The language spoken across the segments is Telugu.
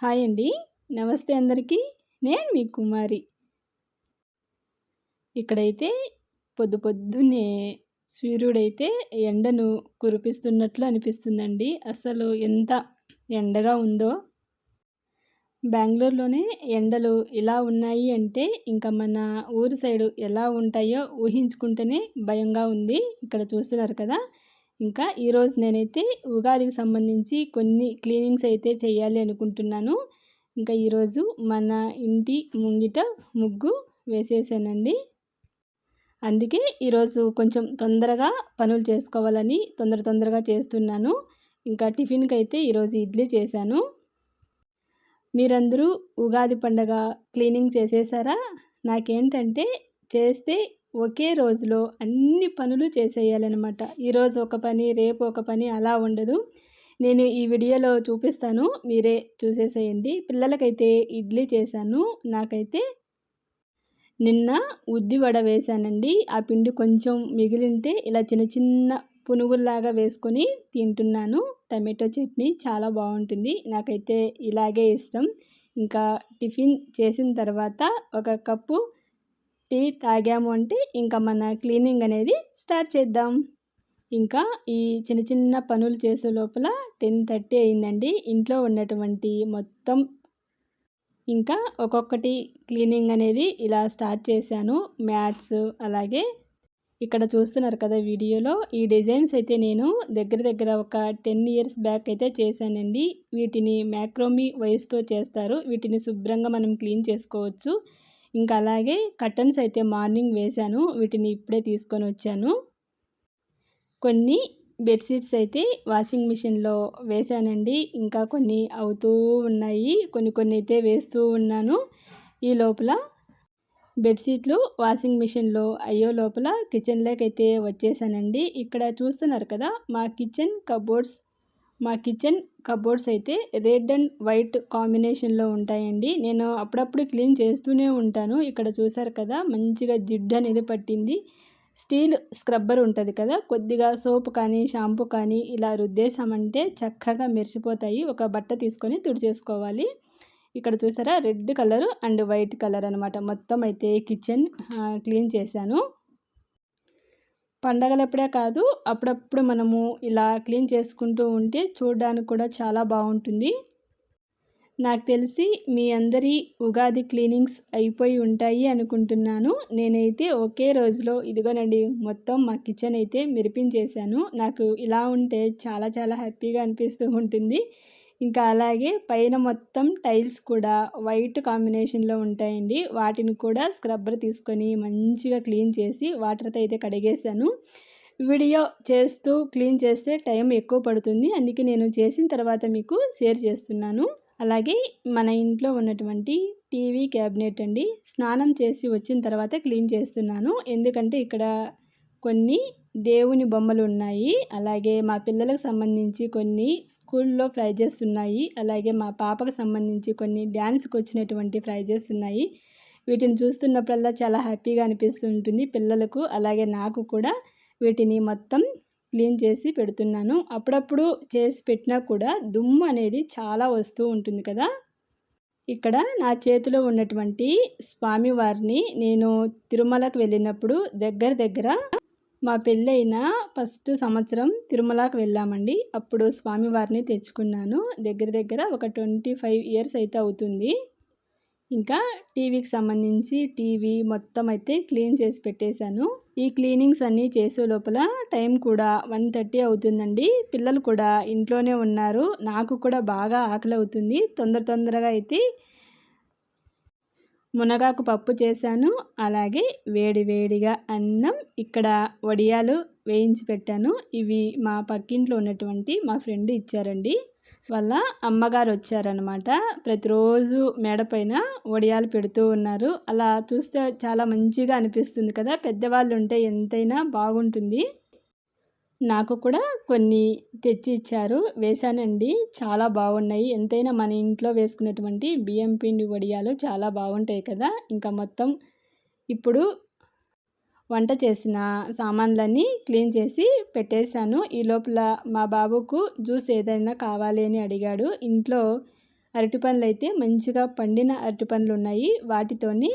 హాయ్ అండి. నమస్తే అందరికీ. నేను మీ కుమారి. ఇక్కడైతే పొద్దు పొద్దున్నే సూర్యుడైతే ఎండను కురిపిస్తున్నట్లు అనిపిస్తుందండి. అసలు ఎంత ఎండగా ఉందో. బెంగళూరులోనే ఎండలు ఇలా ఉన్నాయి అంటే ఇంకా మన ఊరి సైడు ఎలా ఉంటాయో ఊహించుకుంటేనే భయంగా ఉంది. ఇక్కడ చూస్తున్నారు కదా. ఇంకా ఈరోజు నేనైతే ఉగాదికి సంబంధించి కొన్ని క్లీనింగ్స్ అయితే చేయాలి అనుకుంటున్నాను. ఇంకా ఈరోజు మన ఇంటి ముంగిట ముగ్గు వేసేసానండి. అందుకే ఈరోజు కొంచెం తొందరగా పనులు చేసుకోవాలని తొందర తొందరగా చేస్తున్నాను. ఇంకా టిఫిన్కి అయితే ఈరోజు ఇడ్లీ చేశాను. మీరందరూ ఉగాది పండగ క్లీనింగ్ చేసేసారా? నాకేంటంటే చేస్తే ఒకే రోజులో అన్ని పనులు చేసేయాలన్నమాట. ఈరోజు ఒక పని రేపు ఒక పని అలా ఉండదు. నేను ఈ వీడియోలో చూపిస్తాను. మీరే చూసేసేయండి. పిల్లలకైతే ఇడ్లీ చేశాను. నాకైతే నిన్న ఉద్ది వడ వేశానండి. ఆ పిండి కొంచెం మిగిలింటే ఇలా చిన్న చిన్న పునుగుల్లాగా వేసుకొని తింటున్నాను. టమాటో చట్నీ చాలా బాగుంటుంది. నాకైతే ఇలాగే ఇష్టం. ఇంకా టిఫిన్ చేసిన తర్వాత ఒక కప్పు టీ తాగాము అంటే ఇంకా మన క్లీనింగ్ అనేది స్టార్ట్ చేద్దాం. ఇంకా ఈ చిన్న చిన్న పనులు చేసే లోపల టెన్ థర్టీ అయిందండి. ఇంట్లో ఉన్నటువంటి మొత్తం ఇంకా ఒక్కొక్కటి క్లీనింగ్ అనేది ఇలా స్టార్ట్ చేశాను. మ్యాట్స్ అలాగే ఇక్కడ చూస్తున్నారు కదా వీడియోలో. ఈ డిజైన్స్ అయితే నేను దగ్గర దగ్గర ఒక టెన్ ఇయర్స్ బ్యాక్ అయితే చేశానండి. వీటిని మ్యాక్రోమీ వయసుతో చేస్తారు. వీటిని శుభ్రంగా మనం క్లీన్ చేసుకోవచ్చు. ఇంకా అలాగే కర్టన్స్ అయితే మార్నింగ్ వేశాను. వీటిని ఇప్పుడే తీసుకొని వచ్చాను. కొన్ని బెడ్షీట్స్ అయితే వాషింగ్ మిషన్లో వేశానండి. ఇంకా కొన్ని అవుతూ ఉన్నాయి. కొన్ని కొన్ని అయితే వేస్తూ ఉన్నాను. ఈ లోపల బెడ్షీట్లు వాషింగ్ మిషన్లో అయ్యో లోపల కిచెన్లోకి అయితే వచ్చేసానండి. ఇక్కడ చూస్తున్నారు కదా మా కిచెన్ కబోర్డ్స్ మా కిచెన్ కబోర్డ్స్ అయితే రెడ్ అండ్ వైట్ కాంబినేషన్లో ఉంటాయండి. నేను అప్పుడప్పుడు క్లీన్ చేస్తూనే ఉంటాను. ఇక్కడ చూసారు కదా మంచిగా జిడ్డు అనేది పట్టింది. స్టీల్ స్క్రబ్బర్ ఉంటుంది కదా కొద్దిగా సోప్ కానీ షాంపూ కానీ ఇలా రుద్దేశామంటే చక్కగా మెరిసిపోతాయి. ఒక బట్ట తీసుకొని తుడిచేసుకోవాలి. ఇక్కడ చూసారా red colour and white colour అనమాట మొత్తం అయితే కిచెన్ క్లీన్ చేశాను. పండగలప్పుడే కాదు అప్పుడప్పుడు మనము ఇలా క్లీన్ చేసుకుంటూ ఉంటే చూడడానికి కూడా చాలా బాగుంటుంది. నాకు తెలిసి మీ అందరి ఉగాది క్లీనింగ్స్ అయిపోయి ఉంటాయి అనుకుంటున్నాను. నేనైతే ఒకే రోజులో ఇదిగోనండి మొత్తం మా కిచెన్ అయితే మెరిపించేశాను. నాకు ఇలా ఉంటే చాలా చాలా హ్యాపీగా అనిపిస్తూ ఉంటుంది. ఇంకా అలాగే పైన మొత్తం టైల్స్ కూడా వైట్ కాంబినేషన్లో ఉంటాయండి. వాటిని కూడా స్క్రబ్బర్ తీసుకొని మంచిగా క్లీన్ చేసి వాటర్తో అయితే కడిగేసాను వీడియో చేస్తూ క్లీన్ చేస్తే టైం ఎక్కువ పడుతుంది. అందుకే నేను చేసిన తర్వాత మీకు షేర్ చేస్తున్నాను. అలాగే మన ఇంట్లో ఉన్నటువంటి టీవీ క్యాబినెట్ అండి. స్నానం చేసి వచ్చిన తర్వాత క్లీన్ చేస్తున్నాను. ఎందుకంటే ఇక్కడ కొన్ని దేవుని బొమ్మలు ఉన్నాయి అలాగే మా పిల్లలకు సంబంధించి కొన్ని స్కూల్లో ప్రైజెస్ ఉన్నాయి. అలాగే మా పాపకు సంబంధించి కొన్ని డ్యాన్స్కి వచ్చినటువంటి ప్రైజెస్ ఉన్నాయి. వీటిని చూస్తున్నప్పుడల్లా చాలా హ్యాపీగా అనిపిస్తూ ఉంటుంది పిల్లలకు. అలాగే నాకు కూడా వీటిని మొత్తం క్లీన్ చేసి పెడుతున్నాను. అప్పుడప్పుడు చేసి పెట్టినా కూడా దుమ్ము అనేది చాలా వస్తూ ఉంటుంది కదా. ఇక్కడ నా చేతిలో ఉన్నటువంటి స్వామివారిని నేను తిరుమలకు వెళ్ళినప్పుడు దగ్గర దగ్గర మా పెళ్ళైన ఫస్ట్ సంవత్సరం తిరుమలకి వెళ్ళామండి. అప్పుడు స్వామివారిని తెచ్చుకున్నాను. దగ్గర దగ్గర ఒక ట్వంటీ ఫైవ్ ఇయర్స్ అయితే అవుతుంది. ఇంకా టీవీకి సంబంధించి టీవీ మొత్తం అయితే క్లీన్ చేసి పెట్టేశాను. ఈ క్లీనింగ్స్ అన్నీ చేసే లోపల టైం కూడా వన్ థర్టీ అవుతుందండి. పిల్లలు కూడా ఇంట్లోనే ఉన్నారు. నాకు కూడా బాగా ఆకలి అవుతుంది. తొందర తొందరగా అయితే మునగాకు పప్పు చేశాను. అలాగే వేడి వేడిగా అన్నం ఇక్కడ వడియాలు వేయించి పెట్టాను. ఇవి మా పక్కింట్లో ఉన్నటువంటి మా ఫ్రెండ్ ఇచ్చారండి. వాళ్ళ అమ్మగారు వచ్చారనమాట ప్రతిరోజు మేడపైన వడియాలు పెడుతూ ఉన్నారు. అలా చూస్తే చాలా మంచిగా అనిపిస్తుంది కదా. పెద్దవాళ్ళు ఉంటే ఎంతైనా బాగుంటుంది. నాకు కూడా కొన్ని తెచ్చి ఇచ్చారు. వేశానండి చాలా బాగున్నాయి. ఎంతైనా మన ఇంట్లో వేసుకునేటువంటి బియ్యం పిండి వడియాలు చాలా బాగుంటాయి కదా! ఇంకా మొత్తం ఇప్పుడు వంట చేసిన సామాన్లన్నీ క్లీన్ చేసి పెట్టేశాను. ఈ లోపల మా బాబుకు జ్యూస్ ఏదైనా కావాలి అని అడిగాడు. ఇంట్లో అరటిపండ్లు అయితే మంచిగా పండిన అరటిపండ్లు ఉన్నాయి. వాటితోని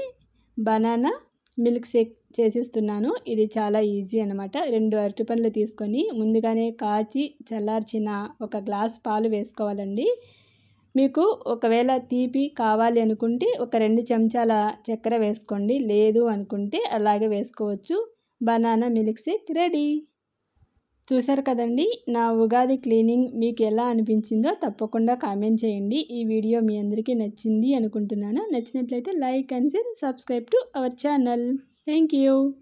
బనానా మిల్క్ షేక్ చేసిస్తున్నాను. ఇది చాలా ఈజీ అనమాట రెండు అరటిపండ్లు తీసుకొని ముందుగానే కాచి చల్లార్చిన ఒక గ్లాస్ పాలు వేసుకోవాలండి. మీకు ఒకవేళ తీపి కావాలి అనుకుంటే ఒక రెండు చెంచాల చక్కెర వేసుకోండి. లేదు అనుకుంటే అలాగే వేసుకోవచ్చు. Banana milk shake ready. చూసారు కదండి నా ఉగాది క్లీనింగ్ మీకు ఎలా అనిపించిందో తప్పకుండా కామెంట్ చేయండి. ఈ వీడియో మీ అందరికీ నచ్చింది అనుకుంటున్నాను. నచ్చినట్లయితే like and share subscribe to our channel. Thank you.